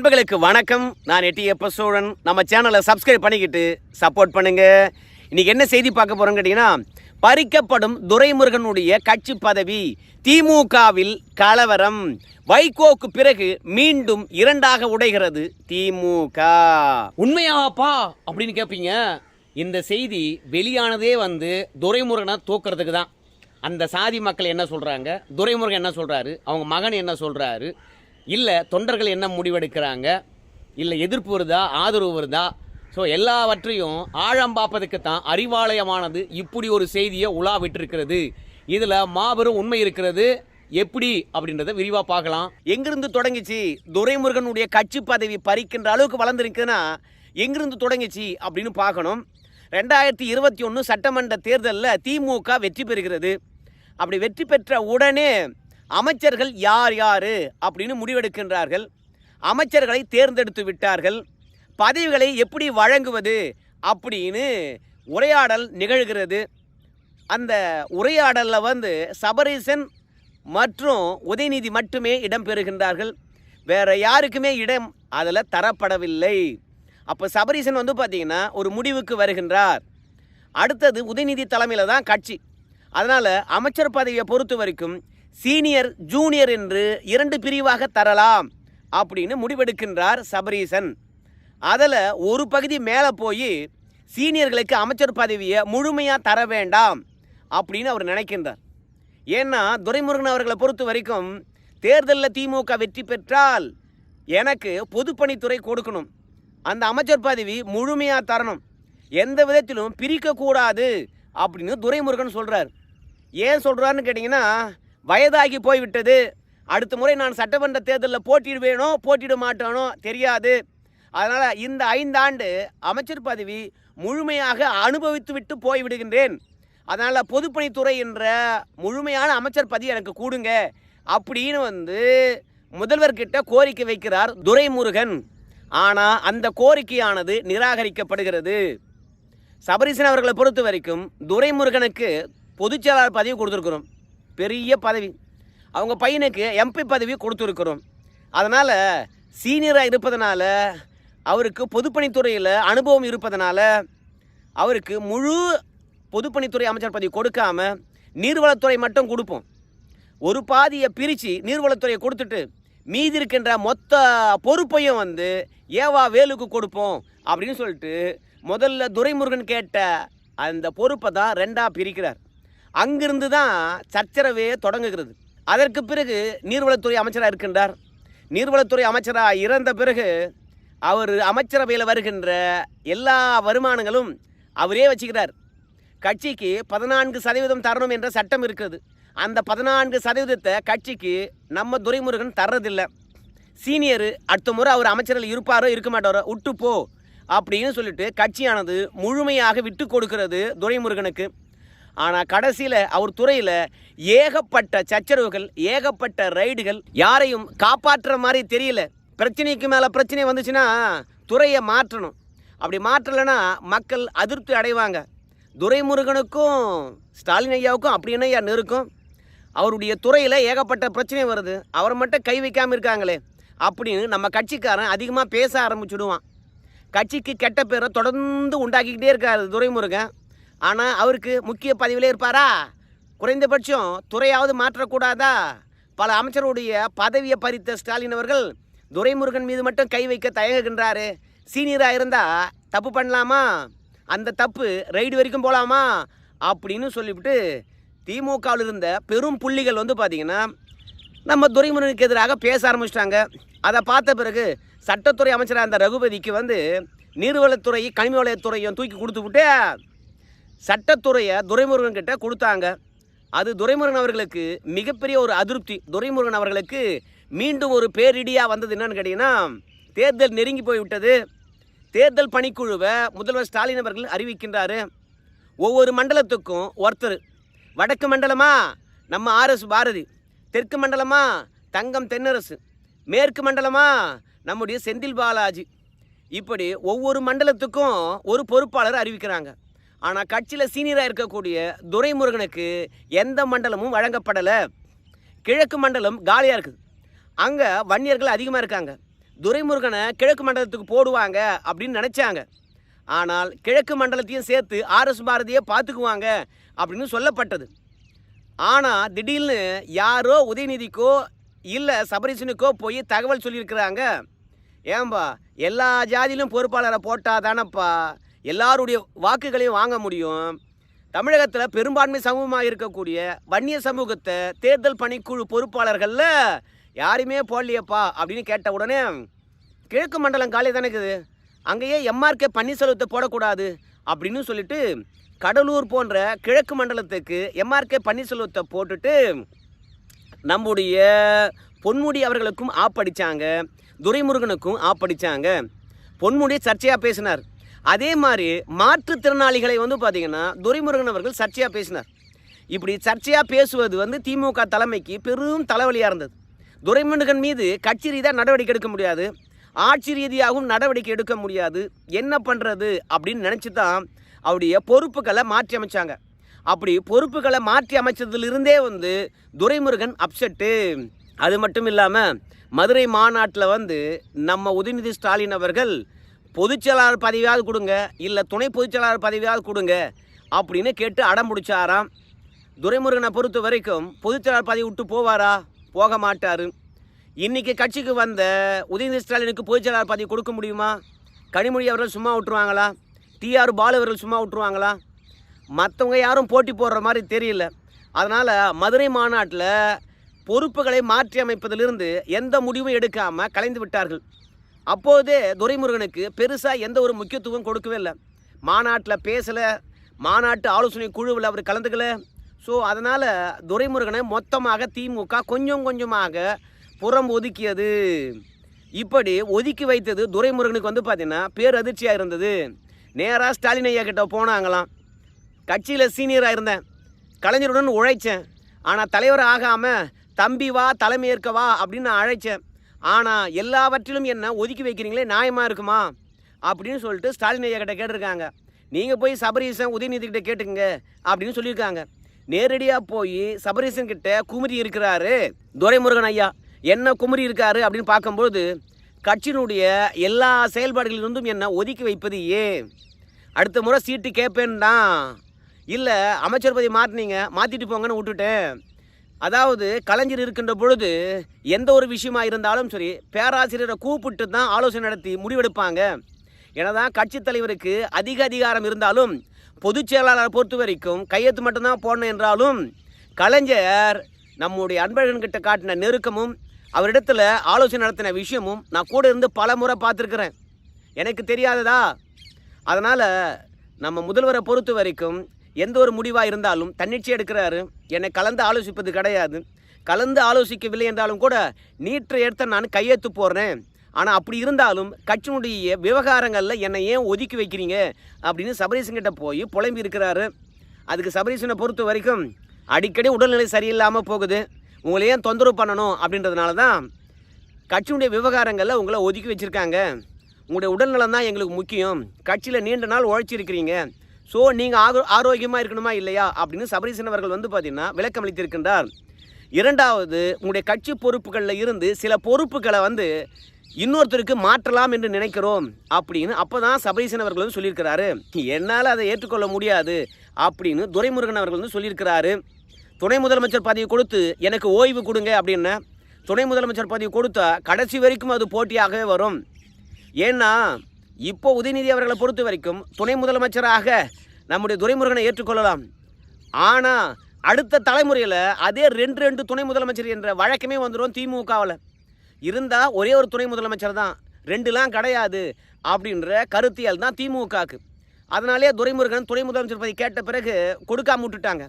நண்பர்களுக்கு வணக்கம். நான் எட்டி எப்ப சோழன் நம்ம சேனலை சப்ஸ்கிரைப் பண்ணிக்கிட்டு சப்போர்ட் பண்ணுங்க. இன்னைக்கு என்ன செய்தி பார்க்க போறோம் கேட்டீங்கன்னா பறிக்கப்படும் துரைமுருகனுடைய கட்சி பதவி திமுகவில் கலவரம். வைகோக்கு பிறகு மீண்டும் இரண்டாக உடைகிறது திமுக. உண்மையாப்பா அப்படின்னு கேட்பீங்க இந்த செய்தி வெளியானதே வந்து துரைமுருகனை தூக்குறதுக்கு தான் அந்த சாதி மக்கள் என்ன சொல்கிறாங்க துரைமுருகன் என்ன சொல்கிறாரு அவங்க மகன் என்ன சொல்கிறாரு இல்லை தொண்டர்கள் என்ன முடிவெடுக்கிறாங்க? இல்லை எதிர்ப்பு வருதா? ஆதரவு வருதா? ஸோ எல்லாவற்றையும் ஆழம் பார்ப்பதுக்கு தான் அறிவாலயமானது இப்படி ஒரு செய்தியை உலா விட்டிருக்கிறது. இதில் மாபெரும் உண்மை இருக்கிறது. எப்படி? அப்படின்றத விரிவாக பார்க்கலாம். எங்கிருந்து தொடங்கிச்சு? துரைமுருகனுடைய கட்சி பதவி பறிக்கின்ற அளவுக்கு வளர்ந்துருக்குன்னா எங்கிருந்து தொடங்கிச்சு அப்படின்னு பார்க்கணும். ரெண்டாயிரத்தி இருபத்தி ஒன்று சட்டமன்ற தேர்தலில் திமுக வெற்றி பெறுகிறது. அப்படி வெற்றி பெற்ற உடனே அமைச்சர்கள் யார் யார் அப்படின்னு முடிவெடுக்கின்றார்கள். அமைச்சர்களை தேர்ந்தெடுத்து விட்டார்கள். பதவிகளை எப்படி வழங்குவது அப்படின்னு உரையாடல் நிகழ்கிறது. அந்த உரையாடலில் வந்து சபரீசன் மற்றும் உதயநிதி மட்டுமே இடம் பெறுகின்றார்கள். வேறு யாருக்குமே இடம் அதில் தரப்படவில்லை. அப்போ சபரீசன் வந்து பார்த்திங்கன்னா ஒரு முடிவுக்கு வருகின்றார். அடுத்தது உதயநிதி தலைமையில் தான் கட்சி. அதனால் அமைச்சர் பதவியை பொறுத்த வரைக்கும் சீனியர் ஜூனியர் என்று இரண்டு பிரிவாக தரலாம் அப்படின்னு முடிவெடுக்கின்றார் சபரீசன். அதில் ஒரு பகுதி மேலே போய் சீனியர்களுக்கு அமைச்சர் பதவியை முழுமையாக தர வேண்டாம் அப்படின்னு அவர் நினைக்கின்றார். ஏன்னா துரைமுருகன் அவர்களை பொறுத்த வரைக்கும் தேர்தலில் திமுக வெற்றி பெற்றால் எனக்கு பொதுப்பணித்துறை கொடுக்கணும். அந்த அமைச்சர் பதவி முழுமையாக தரணும். எந்த விதத்திலும் பிரிக்கக்கூடாது அப்படின்னு துரைமுருகன் சொல்கிறார் ஏன் சொல்கிறாருன்னு கேட்டிங்கன்னா வயதாகி போய்விட்டது. அடுத்த முறை நான் சட்டமன்ற தேர்தலில் போட்டியிடுவேனோ போட்டியிட மாட்டானோ தெரியாது. அதனால் இந்த ஐந்தாண்டு அமைச்சர் பதவி முழுமையாக அனுபவித்து விட்டு போய்விடுகின்றேன். அதனால் பொதுப்பணித்துறை என்ற முழுமையான அமைச்சர் பதவி எனக்கு கூடுங்க. அப்படின்னு வந்து முதல்வர்கிட்ட கோரிக்கை வைக்கிறார் துரைமுருகன். ஆனால் அந்த கோரிக்கையானது நிராகரிக்கப்படுகிறது. சபரிசன் அவர்களை பொறுத்த வரைக்கும் துரைமுருகனுக்கு பொதுச்செயலாளர் பதவி கொடுத்துருக்குறோம். பெரிய பதவி. அவங்க பையனுக்கு எம்பி பதவி கொடுத்துருக்குறோம். அதனால் சீனியராக இருப்பதனால அவருக்கு பொதுப்பணித்துறையில் அனுபவம் இருப்பதனால அவருக்கு முழு பொதுப்பணித்துறை அமைச்சர் பதவி கொடுக்காம நீர்வளத்துறை மட்டும் கொடுப்போம். ஒரு பாதியை பிரித்து நீர்வளத்துறையை கொடுத்துட்டு மீதி இருக்கின்ற மொத்த பொறுப்பையும் வந்து ஏவா வேலுக்கு கொடுப்போம் அப்படின்னு சொல்லிட்டு முதல்ல துரைமுருகன் கேட்ட அந்த பொறுப்பை தான் ரெண்டாக பிரிக்கிறார். அங்கிருந்து தான் சச்சரவே தொடங்குகிறது. அதற்கு பிறகு நீர்வளத்துறை அமைச்சராக இருக்கின்றார். நீர்வளத்துறை அமைச்சராக இறந்த பிறகு அவர் அமைச்சரவையில் வருகின்ற எல்லா வருமானங்களும் அவரே வச்சுக்கிறார். கட்சிக்கு பதினான்கு சதவீதம் தரணும் என்ற சட்டம் இருக்குது அந்த பதினான்கு சதவீதத்தை கட்சிக்கு நம்ம துரைமுருகன் தர்றதில்லை. சீனியர் அடுத்த முறை அவர் அமைச்சரில் இருப்பாரோ இருக்க மாட்டாரோ விட்டு போ அப்படின்னு சொல்லிட்டு கட்சியானது முழுமையாக விட்டு கொடுக்கிறது துரைமுருகனுக்கு. ஆனால் கடைசியில் அவர் துறையில் ஏகப்பட்ட சச்சரவுகள் ஏகப்பட்ட ரைடுகள் யாரையும் காப்பாற்றுற மாதிரி தெரியல. பிரச்சனைக்கு மேலே பிரச்சனை வந்துச்சுன்னா துறையை மாற்றணும். அப்படி மாற்றலைன்னா மக்கள் அதிருப்தி அடைவாங்க. துரைமுருகனுக்கும் ஸ்டாலின் ஐயாவுக்கும் அப்படி என்ன ஐயா நெருக்கும்? அவருடைய துறையில் ஏகப்பட்ட பிரச்சனை வருது. அவர் மட்டும் கை வைக்காமல் இருக்காங்களே அப்படின்னு நம்ம கட்சிக்காரன் அதிகமாக பேச ஆரம்பிச்சுடுவான். கட்சிக்கு கெட்ட பேரை தொடர்ந்து உண்டாக்கிக்கிட்டே இருக்காரு துரைமுருகன். ஆனால் அவருக்கு முக்கிய பதவியிலே இருப்பாரா? குறைந்தபட்சம் துறையாவது மாற்றக்கூடாதா? பல அமைச்சருடைய பதவியை பறித்த ஸ்டாலின் அவர்கள் துரைமுருகன் மீது மட்டும் கை வைக்க தயங்குகின்றாரு. சீனியராக இருந்தால் தப்பு பண்ணலாமா? அந்த தப்பு ரைடு வரைக்கும் போகலாமா அப்படின்னு சொல்லிவிட்டு திமுகவில் இருந்த பெரும் புள்ளிகள் வந்து பார்த்திங்கன்னா நம்ம துரைமுருகனுக்கு எதிராக பேச ஆரம்பிச்சிட்டாங்க. அதை பார்த்த பிறகு சட்டத்துறை அமைச்சராக இருந்த ரகுபதிக்கு வந்து நீர்வளத்துறை கனிம வளத்துறையும் தூக்கி கொடுத்து விட்டு சட்டத்துறையை துரைமுருகன் கிட்ட கொடுத்தாங்க. அது துரைமுருகன் அவர்களுக்கு மிகப்பெரிய ஒரு அதிருப்தி. துரைமுருகன் அவர்களுக்கு மீண்டும் ஒரு பேரிடியாக வந்தது என்னன்னு கேட்டிங்கன்னா தேர்தல் நெருங்கி போய்விட்டது. தேர்தல் பணிக்குழுவை முதல்வர் ஸ்டாலின் அவர்கள் அறிவிக்கின்றாரு. ஒவ்வொரு மண்டலத்துக்கும் ஒருத்தர். வடக்கு மண்டலமா? நம்ம ஆர்எஸ் பாரதி. தெற்கு மண்டலமா? தங்கம் தென்னரசு. மேற்கு மண்டலமா? நம்முடைய செந்தில் பாலாஜி. இப்படி ஒவ்வொரு மண்டலத்துக்கும் ஒரு பொறுப்பாளர் அறிவிக்கிறாங்க. ஆனால் கட்சியில் சீனியராக இருக்கக்கூடிய துரைமுருகனுக்கு எந்த மண்டலமும் வழங்கப்படலை. கிழக்கு மண்டலம் காலியாக இருக்குது. அங்கே வன்னியர்கள் அதிகமாக இருக்காங்க. துரைமுருகனை கிழக்கு மண்டலத்துக்கு போடுவாங்க அப்படின்னு நினச்சாங்க. ஆனால் கிழக்கு மண்டலத்தையும் சேர்த்து ஆர்எஸ் பாரதியை பார்த்துக்குவாங்க அப்படின்னு சொல்லப்பட்டது. ஆனால் திடீர்னு யாரோ உதயநிதிக்கோ இல்லை சபரிசனுக்கோ போய் தகவல் சொல்லியிருக்கிறாங்க. ஏன்பா எல்லா ஜாதியிலும் பொறுப்பாளரை போட்டால் தானப்பா? எல்லாருடைய வாக்குகளையும் வாங்க முடியும். தமிழகத்தில் பெரும்பான்மை சமூகமாக இருக்கக்கூடிய வன்னிய சமூகத்தை தேர்தல் பணிக்குழு பொறுப்பாளர்களில் யாருமே போடலையப்பா அப்படின்னு கேட்ட உடனே கிழக்கு மண்டலம் காலி தானே இருக்குது. அங்கேயே எம்ஆர்கே பன்னீர்செல்வத்தை போடக்கூடாது. அப்படின்னு சொல்லிட்டு கடலூர் போன்ற கிழக்கு மண்டலத்துக்கு எம்ஆர்கே பன்னீர்செல்வத்தை போட்டுட்டு நம்முடைய பொன்முடி அவர்களுக்கும் ஆப்படித்தாங்க துரைமுருகனுக்கும் ஆப்படித்தாங்க பொன்முடி சர்ச்சையாக பேசினார். அதே மாதிரி மாற்றுத்திறனாளிகளை வந்து பார்த்தீங்கன்னா துரைமுருகன் அவர்கள் சர்ச்சையாக பேசினார். இப்படி சர்ச்சையாக பேசுவது வந்து திமுக தலைமைக்கு பெரும் தலைவலியாக இருந்தது. துரைமுருகன் மீது கட்சி ரீதியாக நடவடிக்கை எடுக்க முடியாது. ஆட்சி ரீதியாகவும் நடவடிக்கை எடுக்க முடியாது. என்ன பண்ணுறது அப்படின்னு நினச்சி தான் அவருடைய பொறுப்புகளை மாற்றி அமைச்சாங்க. அப்படி பொறுப்புகளை மாற்றி அமைச்சதுலேருந்தே வந்து துரைமுருகன் அப்செட்டு. அது மட்டும் இல்லாமல் மதுரை மாநாட்டில் வந்து நம்ம உதயநிதி ஸ்டாலின் அவர்கள் பொதுச்செயலாளர் பதவியாவது கொடுங்க இல்லை துணை பொதுச்செயலாளர் பதவியாவது கொடுங்க அப்படின்னு கேட்டு அடம் பிடிச்சாராம். துரைமுருகனை பொறுத்த வரைக்கும் பொதுச்செயலாளர் பதவி விட்டு போவாரா? போக மாட்டார். இன்றைக்கி கட்சிக்கு வந்த உதயநிதி ஸ்டாலினுக்கு பொதுச்செயலாளர் பதவி கொடுக்க முடியுமா? கனிமொழி அவர்கள் சும்மா விட்டுருவாங்களா? டிஆர் பாலு அவர்கள் சும்மா விட்டுருவாங்களா? மற்றவங்க யாரும் போட்டி போடுற மாதிரி தெரியல. அதனால் மதுரை மாநாட்டில் பொறுப்புகளை மாற்றி அமைப்பதிலிருந்து எந்த முடிவும் எடுக்காமல் கலைந்து விட்டார்கள். அப்போதே துரைமுருகனுக்கு பெருசாக எந்த ஒரு முக்கியத்துவம் கொடுக்கவே இல்லை. மாநாட்டில் பேசலை மாநாட்டு ஆலோசனை குழுவில் அவர் கலந்துக்கல. ஸோ அதனால் துரைமுருகனை மொத்தமாக திமுக கொஞ்சம் கொஞ்சமாக புறம் ஒதுக்கியது. இப்படி ஒதுக்கி வைத்தது துரைமுருகனுக்கு வந்து பார்த்தீங்கன்னா பேரதிர்ச்சியாக இருந்தது. நேராக ஸ்டாலின் ஐயா கிட்ட போனாங்களாம். கட்சியில் சீனியராக இருந்தேன். கலைஞருடன் உழைச்சேன். ஆனால் தலைவர் ஆகாமல் தம்பி வா தலைமையேற்க வா அப்படின்னு நான் அழைச்சேன். ஆனால் எல்லாவற்றிலும் என்ன ஒதுக்கி வைக்கிறீங்களே நியாயமாக இருக்குமா? அப்படின்னு சொல்லிட்டு ஸ்டாலின் ஐயா கிட்ட கேட்டிருக்காங்க. நீங்கள் போய் சபரீசன் உதயநிதி கிட்ட கேட்டுங்க அப்படின்னு சொல்லியிருக்காங்க. நேரடியாக போய் சபரீசன் கிட்ட குமரி இருக்கிறாரு துரைமுருகன் ஐயா. என்ன குமரி இருக்காரு அப்படின்னு பார்க்கும்போது கட்சியினுடைய எல்லா செயல்பாடுகளிலிருந்தும் என்ன ஒதுக்கி வைப்பது ஏன்? அடுத்த முறை சீட்டு கேட்பேன்டா இல்லை அமைச்சர் பதவி மாற்றினீங்க மாற்றிட்டு போங்கன்னு விட்டுட்டேன். அதாவது கலைஞர் இருக்கின்ற பொழுது எந்த ஒரு விஷயமா இருந்தாலும் சரி பேராசிரியரை கூப்பிட்டு தான் ஆலோசனை நடத்தி முடிவெடுப்பாங்க. எனதான் கட்சித் தலைவருக்கு அதிக அதிகாரம் இருந்தாலும் பொதுச் செயலாளரை பொறுத்த வரைக்கும் கையெழுத்து மட்டும்தான் போடணும் என்றாலும் கலைஞர் நம்முடைய அன்பழகன்கிட்ட காட்டின நெருக்கமும் அவரிடத்துல ஆலோசனை நடத்தின விஷயமும் நான் கூட இருந்து பல முறை பார்த்துருக்குறேன். எனக்கு தெரியாததா? அதனால் நம்ம முதல்வரை பொறுத்த வரைக்கும் எந்த ஒரு முடிவாக இருந்தாலும் தன்னிச்சை எடுக்கிறாரு. என்னை கலந்து ஆலோசிப்பது கிடையாது. கலந்து ஆலோசிக்கவில்லை என்றாலும் கூட நீற்றை எடுத்த நான் கையெழுத்து போடுறேன். ஆனால் அப்படி இருந்தாலும் கட்சியினுடைய விவகாரங்களில் என்னை ஏன் ஒதுக்கி வைக்கிறீங்க? அப்படின்னு சபரீசன்கிட்ட போய் புலம்பி இருக்கிறாரு. அதுக்கு சபரீசனை பொறுத்த வரைக்கும் அடிக்கடி உடல்நிலை சரியில்லாமல் போகுது. உங்களை ஏன் தொந்தரவு பண்ணணும் அப்படின்றதுனால தான் கட்சியினுடைய விவகாரங்களில் உங்களை ஒதுக்கி வச்சுருக்காங்க. உங்களுடைய உடல்நலம் தான் எங்களுக்கு முக்கியம். கட்சியில் நீண்ட நாள் உழைச்சிருக்கிறீங்க. ஸோ நீங்கள் ஆரோ ஆரோக்கியமாக இருக்கணுமா இல்லையா அப்படின்னு சபரீசன் அவர்கள் வந்து பார்த்தீங்கன்னா விளக்கம் அளித்திருக்கின்றார். இரண்டாவது உங்களுடைய கட்சி பொறுப்புகளில் இருந்து சில பொறுப்புகளை வந்து இன்னொருத்தருக்கு மாற்றலாம் என்று நினைக்கிறோம் அப்படின்னு அப்போ தான் சபரீசன் அவர்கள் வந்து சொல்லியிருக்கிறாரு. என்னால் அதை ஏற்றுக்கொள்ள முடியாது அப்படின்னு துரைமுருகன் அவர்கள் வந்து சொல்லியிருக்கிறாரு. துணை முதலமைச்சர் பதவி கொடுத்து எனக்கு ஓய்வு கொடுங்க அப்படின்னு துணை முதலமைச்சர் பதவி கொடுத்தா கடைசி வரைக்கும் அது போட்டியாகவே வரும். ஏன்னா இப்போ உதயநிதி அவர்களை பொறுத்த வரைக்கும் துணை முதலமைச்சராக நம்முடைய துரைமுருகனை ஏற்றுக்கொள்ளலாம். ஆனால் அடுத்த தலைமுறையில் அதே ரெண்டு ரெண்டு துணை முதலமைச்சர் என்ற வழக்கமே வந்துடும் திமுகவில். இருந்தால் ஒரே ஒரு துணை முதலமைச்சர் தான். ரெண்டுலாம் கிடையாது அப்படின்ற கருத்தியல் தான் திமுகவுக்கு. அதனாலே துரைமுருகன் துணை முதலமைச்சர் பதவி கேட்ட பிறகு கொடுக்காம விட்டுட்டாங்க.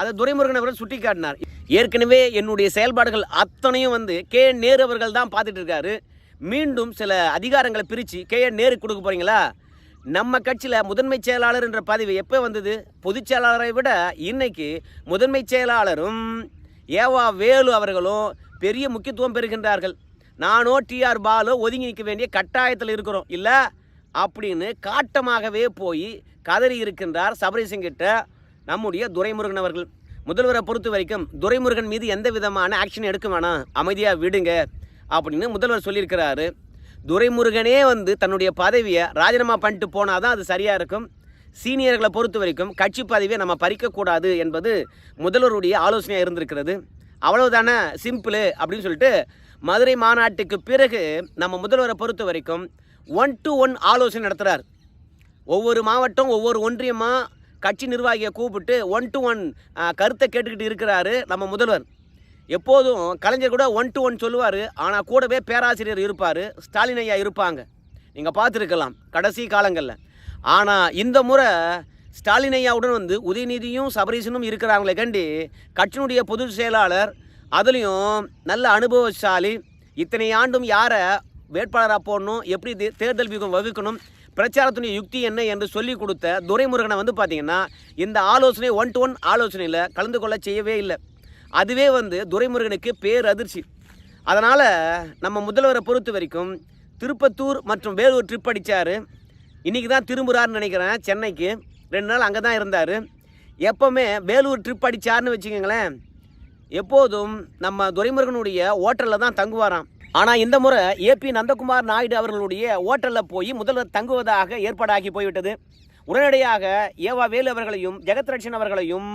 அதை துரைமுருகன் அவர்கள் சுட்டி காட்டினார் ஏற்கனவே என்னுடைய செயல்பாடுகள் அத்தனையும் வந்து கே. நேரு அவர்கள் தான் பார்த்துட்டு இருக்காரு. மீண்டும் சில அதிகாரங்களை பிரித்து கே என் நேருக்கு கொடுக்க போறீங்களா? நம்ம கட்சியில் முதன்மை செயலாளர் என்ற பதவி எப்போ வந்தது? பொதுச் செயலாளரை விட இன்னைக்கு முதன்மை செயலாளரும் ஏவா வேலு அவர்களும் பெரிய முக்கியத்துவம் பெறுகின்றார்கள். நானோ டிஆர் பாலோ ஒதுங்கி நிற்க வேண்டிய கட்டாயத்தில் இருக்கிறோம். இல்லை? அப்படின்னு காட்டமாகவே போய் கதறி இருக்கின்றார் சபரீசன் கிட்ட நம்முடைய துரைமுருகன் அவர்கள். முதல்வரை பொறுத்த வரைக்கும் துரைமுருகன் மீது எந்த விதமான ஆக்ஷன் எடுக்க வேணாம். அமைதியாக விடுங்க. அப்படின்னு முதல்வர் சொல்லியிருக்கிறாரு. துரைமுருகனே வந்து தன்னுடைய பதவியை ராஜினாமா பண்ணிட்டு போனால் தான் அது சரியாக இருக்கும். சீனியர்களை பொறுத்த வரைக்கும் கட்சி பதவியை நம்ம பறிக்கக்கூடாது என்பது முதல்வருடைய ஆலோசனையாக இருந்திருக்கிறது. அவ்வளவுதானே? சிம்பிள் அப்படின்னு சொல்லிட்டு மதுரை மாநாட்டுக்கு பிறகு நம்ம முதல்வரை பொறுத்த வரைக்கும் ஒன் டு ஒன் ஆலோசனை நடத்துகிறார் ஒவ்வொரு மாவட்டம் ஒவ்வொரு ஒன்றியமாக கட்சி நிர்வாகியை கூப்பிட்டு ஒன் டு ஒன் கருத்தை கேட்டுக்கிட்டு இருக்கிறாரு நம்ம முதல்வர். எப்போதும் கலைஞர் கூட ஒன் டு ஒன் சொல்லுவார். ஆனால் கூடவே பேராசிரியர் இருப்பார். ஸ்டாலின் ஐயா இருப்பாங்க. நீங்கள் பார்த்துருக்கலாம். கடைசி காலங்களில். ஆனால் இந்த முறை ஸ்டாலின் ஐயாவுடன் வந்து உதயநிதியும் சபரீசனும் இருக்கிறாங்களே கண்டி கட்சியினுடைய பொதுச் செயலாளர் அதுலேயும் நல்ல அனுபவசாலி இத்தனை ஆண்டும் யாரை வேட்பாளராக போடணும் எப்படி தே- தேர்தல் வியூகம் வகுக்கணும் பிரச்சாரத்துடைய யுக்தி என்ன என்று சொல்லி கொடுத்த துரைமுருகனை வந்து பார்த்தீங்கன்னா இந்த ஆலோசனை ஒன் டு ஒன் ஆலோசனையில் கலந்து கொள்ள செய்யவே இல்லை. அதுவே வந்து துரைமுருகனுக்கு பேரதிர்ச்சி. அதனால் நம்ம முதல்வரை பொறுத்த வரைக்கும் திருப்பத்தூர் மற்றும் வேலூர் ட்ரிப் அடித்தார் இன்றைக்கி தான் திரும்புகிறாருன்னு நினைக்கிறேன் சென்னைக்கு. ரெண்டு நாள் அங்கே தான் இருந்தார். எப்போவுமே வேலூர் ட்ரிப் அடித்தாருன்னு வச்சுக்கோங்களேன் எப்போதும் நம்ம துரைமுருகனுடைய ஓட்டலில் தான் தங்குவாராம். ஆனால் இந்த முறை ஏபி நந்தகுமார் நாயுடு அவர்களுடைய ஓட்டலில் போய் முதல்வர் தங்குவதாக ஏற்பாடாகி போய்விட்டது. உடனடியாக ஏவா வேலு அவர்களையும் ஜெகத்ரட்சன் அவர்களையும்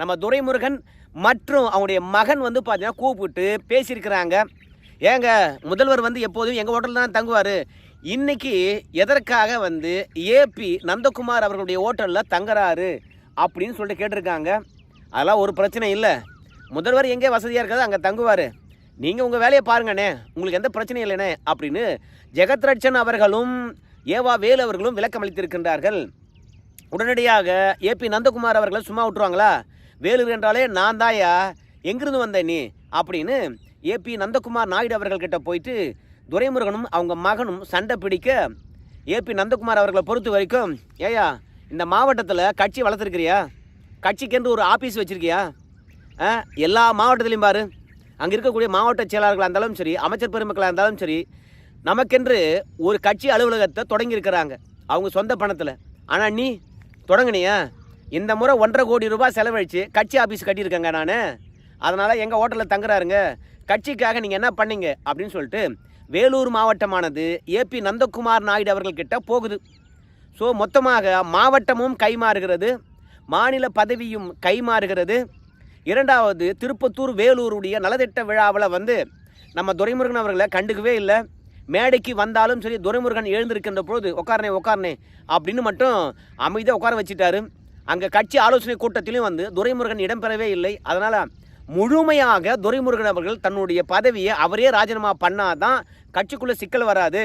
நம்ம துரைமுருகன் மற்றும் அவங்களுடைய மகன் வந்து பார்த்தீங்கன்னா கூப்பிட்டு பேசியிருக்கிறாங்க. ஏங்க முதல்வர் வந்து எப்போதும் எங்கள் ஹோட்டலில் தான் தங்குவார்? இன்னைக்கு எதற்காக வந்து ஏபி நந்தகுமார் அவர்களுடைய ஹோட்டலில் தங்குறாரு அப்படின்னு சொல்லிட்டு கேட்டிருக்காங்க. அதெல்லாம் ஒரு பிரச்சனை இல்லை. முதல்வர் எங்கே வசதியாக இருக்காது அங்கே தங்குவார். நீங்கள் உங்கள் வேலையை பாருங்கண்ணே. உங்களுக்கு எந்த பிரச்சனையும் இல்லைண்ணே அப்படின்னு ஜெகத்ரட்சன் அவர்களும் ஏவா வேலு அவர்களும் விளக்கம் அளித்திருக்கின்றார்கள் உடனடியாக ஏபி நந்தகுமார் அவர்களை சும்மா விட்டுருவாங்களா? வேலூர் என்றாலே நான் தாயா எங்கிருந்து வந்த நீ? அப்படின்னு ஏபி நந்தகுமார் நாயுடு அவர்கள்கிட்ட போயிட்டு துரைமுருகனும் அவங்க மகனும் சண்டை பிடிக்க ஏபி நந்தகுமார் அவர்களை பொறுத்த வரைக்கும் ஏயா இந்த மாவட்டத்தில் கட்சி வளர்த்துருக்கிறியா? கட்சிக்கென்று ஒரு ஆஃபீஸ் வச்சுருக்கியா? ஆ எல்லா மாவட்டத்திலையும் பாரு. அங்கே இருக்கக்கூடிய மாவட்ட செயலாளர்களாக இருந்தாலும் சரி அமைச்சர் பெருமக்களாக இருந்தாலும் சரி நமக்கென்று ஒரு கட்சி அலுவலகத்தை தொடங்கியிருக்கிறாங்க. அவங்க சொந்த பணத்தில். ஆனால் நீ தொடங்குனியா. இந்த முறை ஒன்றரை கோடி ரூபாய் செலவழித்து கட்சி ஆஃபீஸ் கட்டியிருக்கேங்க நான். அதனால் எங்கள் ஹோட்டலில் தங்குறாருங்க. கட்சிக்காக நீங்கள் என்ன பண்ணீங்க? அப்படின்னு சொல்லிட்டு வேலூர் மாவட்டமானது ஏபி நந்தகுமார் நாயுடு அவர்கள்கிட்ட போகுது. ஸோ மொத்தமாக மாவட்டமும் கைமாறுகிறது. மாநில பதவியும் கைமாறுகிறது. இரண்டாவது திருப்பத்தூர் வேலூருடைய நலத்திட்ட விழாவில் வந்து நம்ம துரைமுருகன் அவர்களை கண்டுக்கவே இல்லை. மேடைக்கு வந்தாலும் சரி துரைமுருகன் எழுந்திருக்கின்ற பொழுது உட்காரனே உட்காரனே அப்படின்னு மட்டும் அமைதியாக உட்கார வச்சுட்டாரு. அங்கே கட்சி ஆலோசனை கூட்டத்திலும் வந்து துரைமுருகன் இடம்பெறவே இல்லை. அதனால் முழுமையாக துரைமுருகன் அவர்கள் தன்னுடைய பதவியை அவரே ராஜினாமா பண்ணாதான் கட்சிக்குள்ளே சிக்கல் வராது.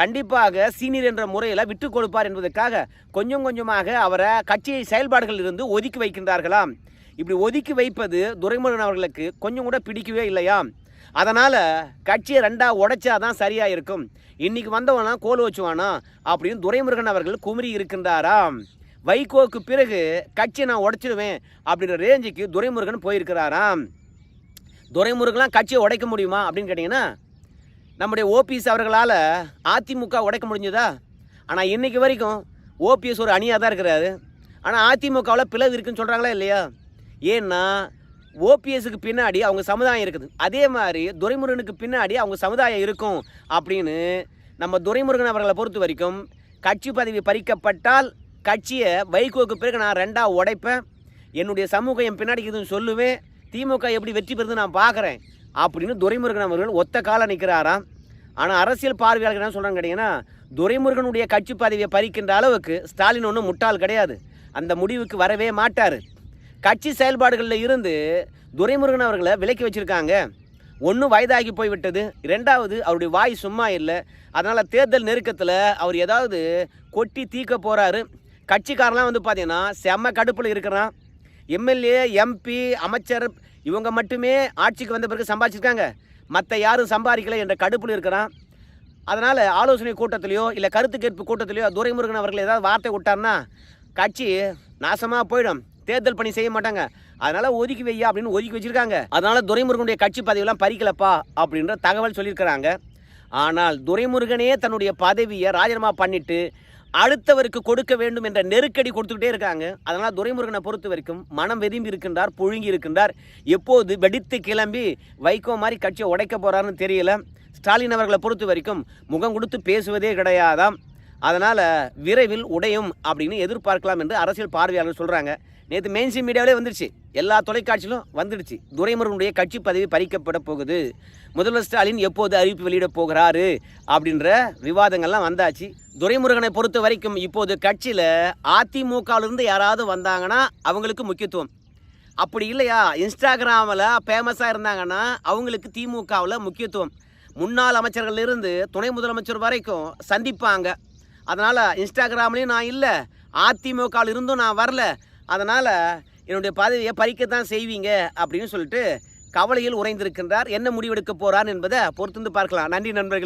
கண்டிப்பாக சீனியர் என்ற முறையில் விட்டு கொடுப்பார் என்பதற்காக கொஞ்சம் கொஞ்சமாக அவரை கட்சி செயல்பாடுகளில் இருந்து ஒதுக்கி வைக்கின்றார்களாம். இப்படி ஒதுக்கி வைப்பது துரைமுருகன் அவர்களுக்கு கொஞ்சம் கூட பிடிக்கவே இல்லையாம். அதனால் கட்சியை ரெண்டாக உடைச்சா தான் சரியாக இருக்கும் இன்றைக்கி வந்தவனா கோல் வச்சுவானா? அப்படின்னு துரைமுருகன் அவர்கள் குமரி இருக்கின்றாராம். வைகோவுக்கு பிறகு கட்சியை நான் உடைச்சிடுவேன் அப்படின்ற ரேஞ்சுக்கு துரைமுருகன் போயிருக்கிறாராம். துரைமுருகன்லாம் கட்சியை உடைக்க முடியுமா அப்படின்னு கேட்டிங்கன்னா நம்முடைய ஓபிஎஸ் அவர்களால் அதிமுக உடைக்க முடிஞ்சதா? ஆனால் இன்றைக்கு வரைக்கும் ஓபிஎஸ் ஒரு அணியாக தான் இருக்கிறாரு. ஆனால் அதிமுகவில் பிளவு இருக்குன்னு சொல்கிறாங்களா இல்லையா? ஏன்னா ஓபிஎஸ்க்கு பின்னாடி அவங்க சமுதாயம் இருக்குது. அதே மாதிரி துரைமுருகனுக்கு பின்னாடி அவங்க சமுதாயம் இருக்கும் அப்படின்னு நம்ம துரைமுருகன் அவர்களை பொறுத்த வரைக்கும் கட்சி பதவி பறிக்கப்பட்டால் கட்சியை வைகோக்கு பிறகு நான் ரெண்டாக உடைப்பேன். என்னுடைய சமூகம் என் பின்னாடி இதுன்னு சொல்லுவேன். திமுக எப்படி வெற்றி பெறுது நான் பார்க்குறேன் அப்படின்னு துரைமுருகன் அவர்கள் ஒத்த காலம் நிற்கிறாராம். ஆனால் அரசியல் பார்வையாளர்கள் என்ன சொல்கிறாங்க கேட்டிங்கன்னா துரைமுருகனுடைய கட்சி பதவியை பறிக்கின்ற அளவுக்கு ஸ்டாலின் ஒன்றும் முட்டாள் கிடையாது. அந்த முடிவுக்கு வரவே மாட்டார். கட்சி செயல்பாடுகளில் இருந்து துரைமுருகன் அவர்களை விலக்கி வச்சுருக்காங்க. ஒன்று வயதாகி போய்விட்டது ரெண்டாவது அவருடைய வாய் சும்மா இல்லை. அதனால் தேர்தல் நெருக்கத்தில் அவர் ஏதாவது கொட்டி தீக்க போகிறாரு கட்சிக்காரெலாம் வந்து பார்த்தீங்கன்னா செம்ம கடுப்பில் இருக்கிறான். எம்எல்ஏ எம்பி அமைச்சர் இவங்க மட்டுமே ஆட்சிக்கு வந்த பிறகு சம்பாதிச்சிருக்காங்க. மற்ற யாரும் சம்பாதிக்கலை என்ற கடுப்பில் இருக்கிறான். அதனால் ஆலோசனை கூட்டத்திலையோ இல்லை கருத்து கேட்பு கூட்டத்திலையோ துரைமுருகன் அவர்கள் ஏதாவது வார்த்தை விட்டார்னா கட்சி நாசமாக போயிடும். தேர்தல் பணி செய்ய மாட்டாங்க. அதனால ஒதுக்கி வையா அப்படின்னு ஒதுக்கி வச்சிருக்காங்க. அதனால துரைமுருகனுடைய கட்சி பதவியெல்லாம் பறிக்கலப்பா அப்படின்ற தகவல் சொல்லியிருக்கிறாங்க. ஆனால் துரைமுருகனே தன்னுடைய பதவியை ராஜினாமா பண்ணிட்டு அடுத்தவருக்கு கொடுக்க வேண்டும் என்ற நெருக்கடி கொடுத்துக்கிட்டே இருக்காங்க. அதனால் துரைமுருகனை பொறுத்த வரைக்கும் மனம் வெதும்பி இருக்கின்றார் புழுங்கி இருக்கின்றார். எப்போது வெடித்து கிளம்பி வைகோ மாதிரி கட்சியை உடைக்க போகிறாருன்னு தெரியல. ஸ்டாலின் அவர்களை பொறுத்த வரைக்கும் முகம் கொடுத்து பேசுவதே கிடையாதாம். அதனால் விரைவில் உடையும் அப்படின்னு எதிர்பார்க்கலாம் என்று அரசியல் பார்வையாளர்கள் சொல்கிறாங்க நேற்று மெயின்ஸ்ட்ரீம் மீடியாவிலே வந்துடுச்சு எல்லா தொலைக்காட்சியிலும் வந்துடுச்சு. துரைமுருகனுடைய கட்சி பதவி பறிக்கப்பட போகுது. முதல்வர் ஸ்டாலின் எப்போது அறிவிப்பு வெளியிட போகிறாரு அப்படின்ற விவாதங்கள்லாம் வந்தாச்சு. துரைமுருகனை பொறுத்த வரைக்கும் இப்போது கட்சியில் அதிமுகவிலிருந்து யாராவது வந்தாங்கன்னா அவங்களுக்கு முக்கியத்துவம். அப்படி இல்லையா? இன்ஸ்டாகிராமில் ஃபேமஸாக இருந்தாங்கன்னா அவங்களுக்கு திமுகவில் முக்கியத்துவம். முன்னாள் அமைச்சர்கள் இருந்து துணை முதலமைச்சர் வரைக்கும் சந்திப்பாங்க. அதனால் இன்ஸ்டாகிராம்லேயும் நான் இல்லை அதிமுகவில் இருந்தும் நான் வரல. அதனால் என்னுடைய பதவியை பறிக்கத்தான் செய்வீங்க அப்படின்னு சொல்லிட்டு கவலையில் உறைந்திருக்கின்றார். என்ன முடிவெடுக்க போகிறார் என்பதை பொறுத்திருந்து பார்க்கலாம். நன்றி நண்பர்களே.